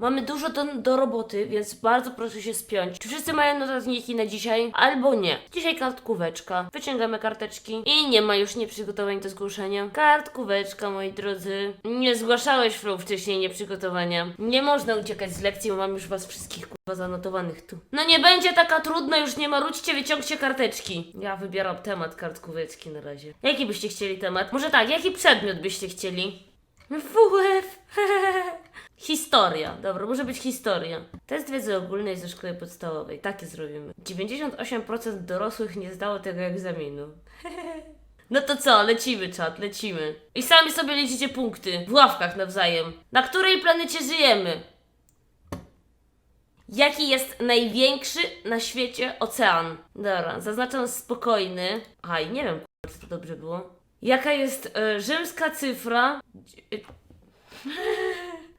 Mamy dużo do, do roboty, więc bardzo proszę się spiąć. Czy wszyscy mają notatniki na dzisiaj? Albo nie. Dzisiaj kartkóweczka. Wyciągamy karteczki i nie ma już nieprzygotowań do zgłoszenia. Kartkóweczka, moi drodzy. Nie zgłaszałeś flow wcześniej nieprzygotowania. Nie można uciekać z lekcji, bo mam już was wszystkich kurwa zanotowanych tu. No nie będzie taka trudna, już nie marudźcie, wyciągcie karteczki. Ja wybieram temat kartkóweczki na razie. Jaki byście chcieli temat? Może tak, jaki przedmiot byście chcieli? WF. Historia. Dobra, może być historia. Test wiedzy ogólnej ze szkoły podstawowej. Takie zrobimy. 98% dorosłych nie zdało tego egzaminu. No to co, lecimy czat, lecimy. I sami sobie liczycie punkty. W ławkach nawzajem. Na której planecie żyjemy? Jaki jest największy na świecie ocean? Dobra, zaznaczam spokojny. Aj, nie wiem, czy to dobrze było. Jaka jest e, rzymska cyfra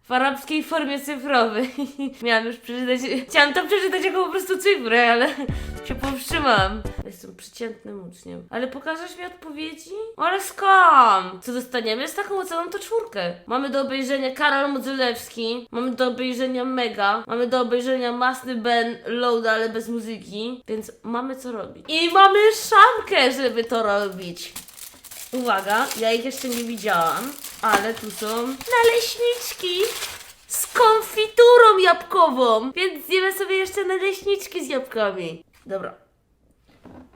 w arabskiej formie cyfrowej? Miałam już przeczytać, chciałam to przeczytać jako po prostu cyfrę, ale się powstrzymałam. Jestem przeciętnym uczniem. Ale pokażesz mi odpowiedzi? Ale skam! Co dostaniemy? Z taką oceną to czwórkę. Mamy do obejrzenia Karol Modzelewski, mamy do obejrzenia Mega, mamy do obejrzenia Masny Ben Load, ale bez muzyki, więc mamy co robić. I mamy szamkę, żeby to robić. Uwaga, ja ich jeszcze nie widziałam, ale tu są naleśniczki z konfiturą jabłkową, więc zjemy sobie jeszcze naleśniczki z jabłkami. Dobra.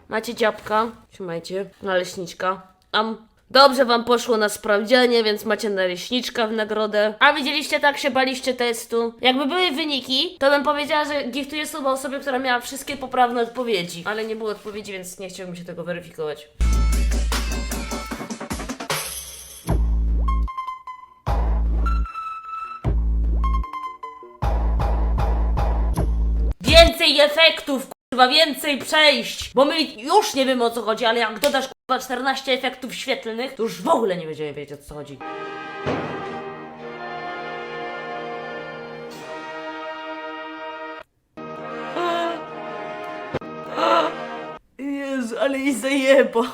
Macie dziabka, trzymajcie, naleśniczka. Am. Dobrze wam poszło na sprawdzianie, więc macie naleśniczka w nagrodę. A widzieliście, tak się baliście testu. Jakby były wyniki, to bym powiedziała, że giftuję słowa osobie, która miała wszystkie poprawne odpowiedzi. Ale nie było odpowiedzi, więc nie chciałbym się tego weryfikować. Efektów, kurwa, więcej przejść! Bo my już nie wiemy o co chodzi, ale jak dodasz kurwa 14 efektów świetlnych, to już w ogóle nie będziemy wiedzieć o co chodzi. Jezu, ale i zajebał.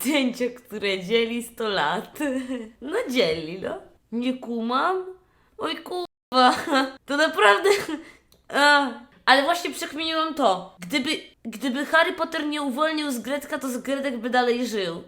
Zdjęcie, które dzieli 100 lat. No dzieli, no. Nie kumam? Oj kurwa, to naprawdę... A, ale właśnie przekminiłam to. Gdyby, gdyby Harry Potter nie uwolnił z Gretka, to z Gretek by dalej żył.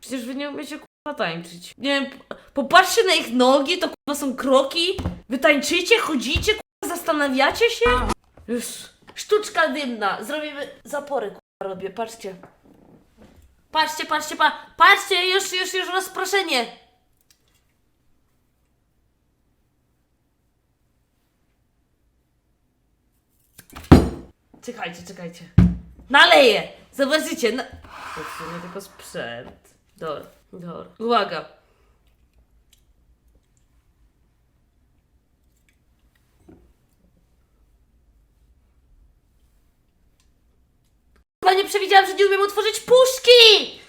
Przecież wy nie umiecie kurwa tańczyć. Nie wiem, p- popatrzcie na ich nogi, to kurwa są kroki. Wy tańczycie, chodzicie, kurwa, zastanawiacie się? Już. Sztuczka dymna. Zrobimy zapory, kurwa, robię, patrzcie. Patrzcie, patrzcie, pa patrzcie, już, już, już rozproszenie. Czekajcie, czekajcie. Naleję! Zobaczycie, na... To w sumie tylko sprzęt. Dobra, dobra. Uwaga. Przewidziałam, że nie umiem otworzyć puszki!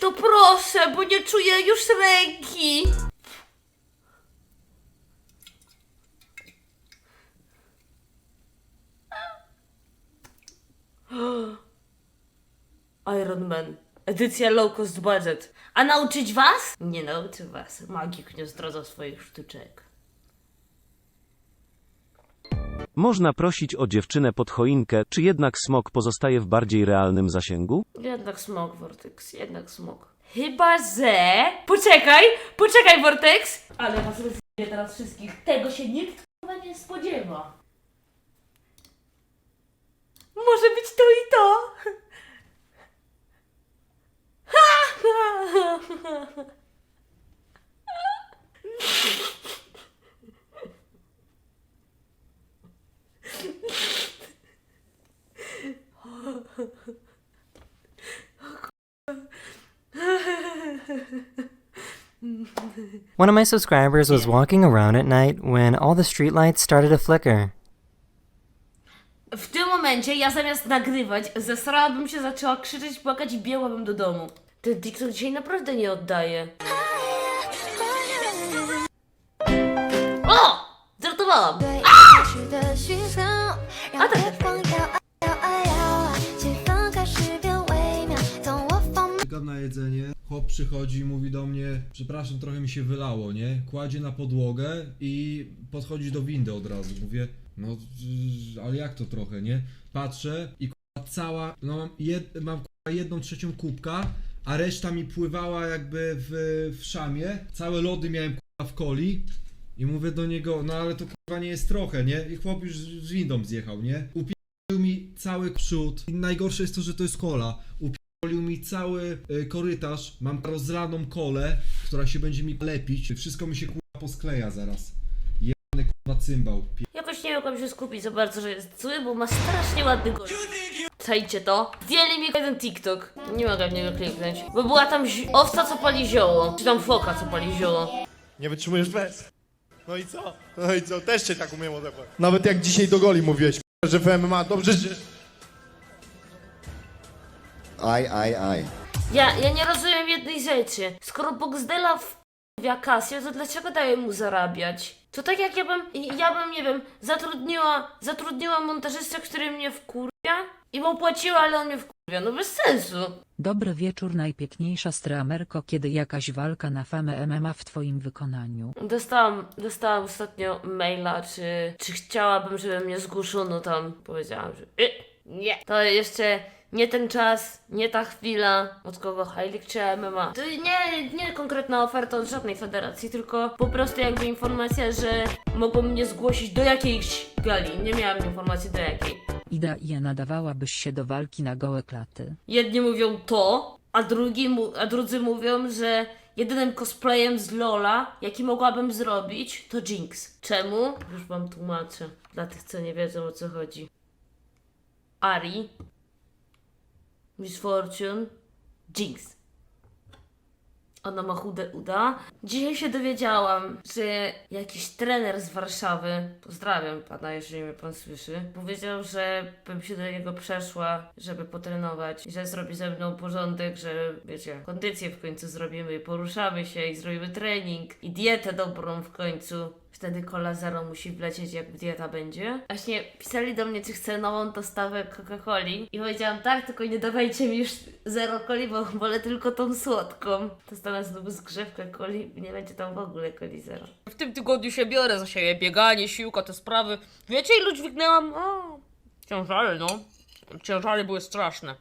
To proszę, bo nie czuję już ręki. Iron Man. Edycja low cost budget. A nauczyć was? Nie nauczy was. Magik nie zdradza swoich sztuczek. Można prosić o dziewczynę pod choinkę, czy jednak smok pozostaje w bardziej realnym zasięgu? Jednak smok, Vortex, jednak smok. Chyba, że... Poczekaj, poczekaj, Vortex! Ale was rozumie teraz wszystkich. Tego się nikt chyba nie spodziewa. Może być to i to. One of my subscribers was walking around at night when all the streetlights started to flicker. W tym momencie ja zamiast nagrywać, zesrałabym się, zaczęła krzyczeć, płakać i biegłabym do domu. Ten TikTok dzisiaj naprawdę nie oddaje. O! Żartowałam! 对一 Przychodzi i mówi do mnie, przepraszam, trochę mi się wylało, nie? Kładzie na podłogę i podchodzi do windy od razu. Mówię, no ale jak to trochę, nie? Patrzę i cała, no mam, jed, mam jedną trzecią kubka, a reszta mi pływała jakby w, w szamie. Całe lody miałem w coli. I mówię do niego, no ale to kurwa nie jest trochę, nie? I chłop już z windą zjechał, nie? Upił mi cały przód. I najgorsze jest to, że to jest kola. Upił mi cały y, korytarz. Mam rozlaną kolę, która się będzie mi lepić. Wszystko mi się kurwa poskleja zaraz. Jebany kurwa cymbał. Jakoś nie mogłam się skupić za bardzo, że jest zły, bo ma strasznie ładny głos. Czajcie to? Zdjęli mi jeden TikTok. Nie mogę w niego kliknąć. Bo była tam zi- owca, co pali zioło. Czy tam foka, co pali zioło. Nie wytrzymujesz bez. No i co? No i co? Też cię tak umiem odebrać. Nawet jak dzisiaj do goli mówiłeś, że w MMA dobrze się... Aj, aj, aj. Ja, ja nie rozumiem jednej rzeczy. Skoro Boxdela w Casio, to dlaczego daje mu zarabiać? To tak jak ja bym, ja bym, nie wiem, zatrudniła, zatrudniła montażystę, który mnie wkurwia i mu płaciła, ale on mnie wkurwia. No bez sensu. Dobry wieczór, najpiękniejsza streamerko, kiedy jakaś walka na famę MMA w twoim wykonaniu. Dostałam, dostałam ostatnio maila, czy, czy chciałabym, żeby mnie zgłoszono tam. Powiedziałam, że y, nie. To jeszcze nie ten czas, nie ta chwila. Od kogo Heilig czy MMA? To nie, nie konkretna oferta od żadnej federacji, tylko po prostu jakby informacja, że mogą mnie zgłosić do jakiejś gali. Nie miałam informacji do jakiej. Ida i nadawałabyś się do walki na gołe klaty. Jedni mówią to, a, drugi mu, a drudzy mówią, że jedynym cosplayem z Lola, jaki mogłabym zrobić, to Jinx. Czemu? Już wam tłumaczę. Dla tych, co nie wiedzą o co chodzi. Ari, Miss Fortune, Jinx. Ona ma chude uda. Dzisiaj się dowiedziałam, że jakiś trener z Warszawy, pozdrawiam pana, jeżeli mnie pan słyszy, powiedział, że bym się do niego przeszła, żeby potrenować, że zrobi ze mną porządek, że wiecie, kondycję w końcu zrobimy, poruszamy się i zrobimy trening i dietę dobrą w końcu. Wtedy kola zero musi wlecieć, jak dieta będzie. Właśnie pisali do mnie, czy chcę nową dostawę Coca-Coli. I powiedziałam tak, tylko nie dawajcie mi już zero coli, bo wolę tylko tą słodką. Dostanę znowu zgrzewkę coli nie będzie tam w ogóle coli zero. W tym tygodniu się biorę za siebie, bieganie, siłka, te sprawy. Wiecie, ilu dźwignęłam? O, ciężary, no. Ciężary były straszne.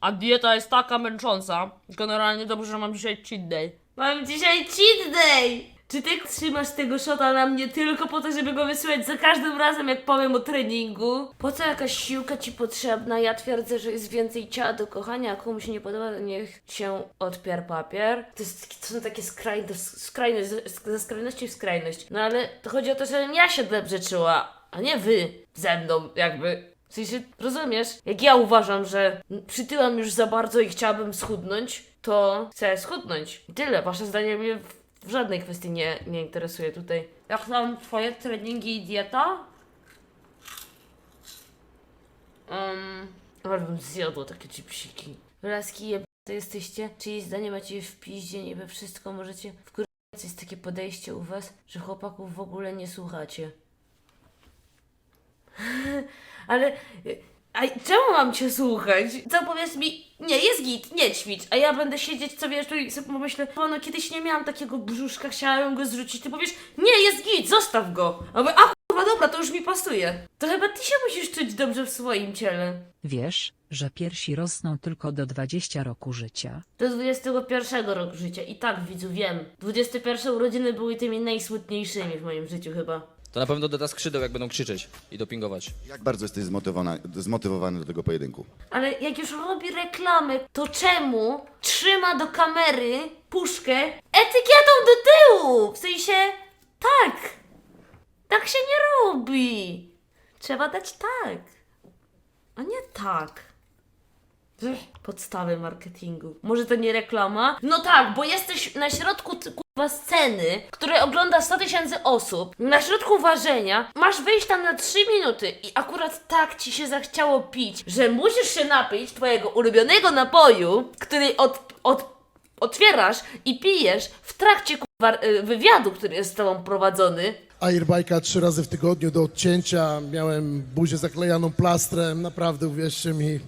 A dieta jest taka męcząca. Generalnie dobrze, że mam dzisiaj cheat day. Mam dzisiaj cheat day! Czy ty trzymasz tego shota na mnie tylko po to, żeby go wysyłać za każdym razem, jak powiem o treningu? Po co jakaś siłka ci potrzebna? Ja twierdzę, że jest więcej ciała do kochania, a komuś nie podoba, to niech się odpier papier. To, jest, to są takie skrajne, skrajność, ze skrajności w skrajność. No ale to chodzi o to, żebym ja się dobrze czuła, a nie wy ze mną, jakby. W sensie, rozumiesz? Jak ja uważam, że przytyłam już za bardzo i chciałabym schudnąć, to chcę schudnąć. I tyle. Wasze zdanie mnie w, w żadnej kwestii nie, nie interesuje tutaj. Jak tam twoje treningi i dieta? Um, ale bym zjadła takie chipsiki. Laski je to jesteście? Czyjeś zdanie macie w piździe, niby wszystko możecie wkurwać. Jest takie podejście u was, że chłopaków w ogóle nie słuchacie. Ale. A czemu mam cię słuchać? Co powiesz mi, nie, jest git, nie ćwicz, a ja będę siedzieć, co wiesz, tu i sobie pomyślę, o no kiedyś nie miałam takiego brzuszka, chciałam go zrzucić, ty powiesz, nie, jest git, zostaw go. A mówię, a kurwa, dobra, to już mi pasuje. To chyba ty się musisz czuć dobrze w swoim ciele. Wiesz, że piersi rosną tylko do 20 roku życia. Do 21 roku życia i tak, widzu, wiem. 21 urodziny były tymi najsmutniejszymi w moim życiu chyba. To na pewno doda skrzydeł, jak będą krzyczeć i dopingować. Jak bardzo jesteś zmotywowany, zmotywowany do tego pojedynku? Ale jak już robi reklamy, to czemu trzyma do kamery puszkę etykietą do tyłu? W sensie, tak. Tak się nie robi. Trzeba dać tak, a nie tak. Podstawy marketingu. Może to nie reklama? No tak, bo jesteś na środku kurwa sceny, której ogląda 100 tysięcy osób, na środku ważenia, masz wyjść tam na 3 minuty i akurat tak ci się zachciało pić, że musisz się napić twojego ulubionego napoju, który od, od, otwierasz i pijesz w trakcie kurwa y, wywiadu, który jest z tobą prowadzony. Airbike'a trzy razy w tygodniu do odcięcia, miałem buzię zaklejaną plastrem, naprawdę uwierzcie mi,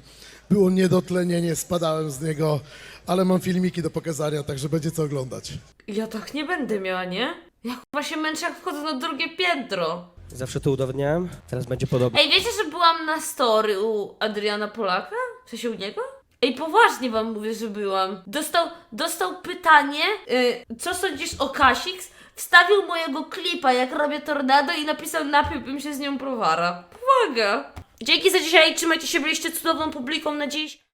było niedotlenienie, spadałem z niego, ale mam filmiki do pokazania, także będzie co oglądać. Ja tak nie będę miała, nie? Ja chyba się męczę jak wchodzę na drugie piętro. Zawsze to udowodniałem, teraz będzie podobnie. Ej, wiecie, że byłam na story u Adriana Polaka? W sensie u niego? Ej, poważnie wam mówię, że byłam. Dostał, dostał pytanie, y, co sądzisz o Kasix? Wstawił mojego klipa, jak robię tornado i napisał, napiłbym się z nią browara. Powaga! Dzięki za dzisiaj, trzymajcie się, byliście cudowną publiką na dziś.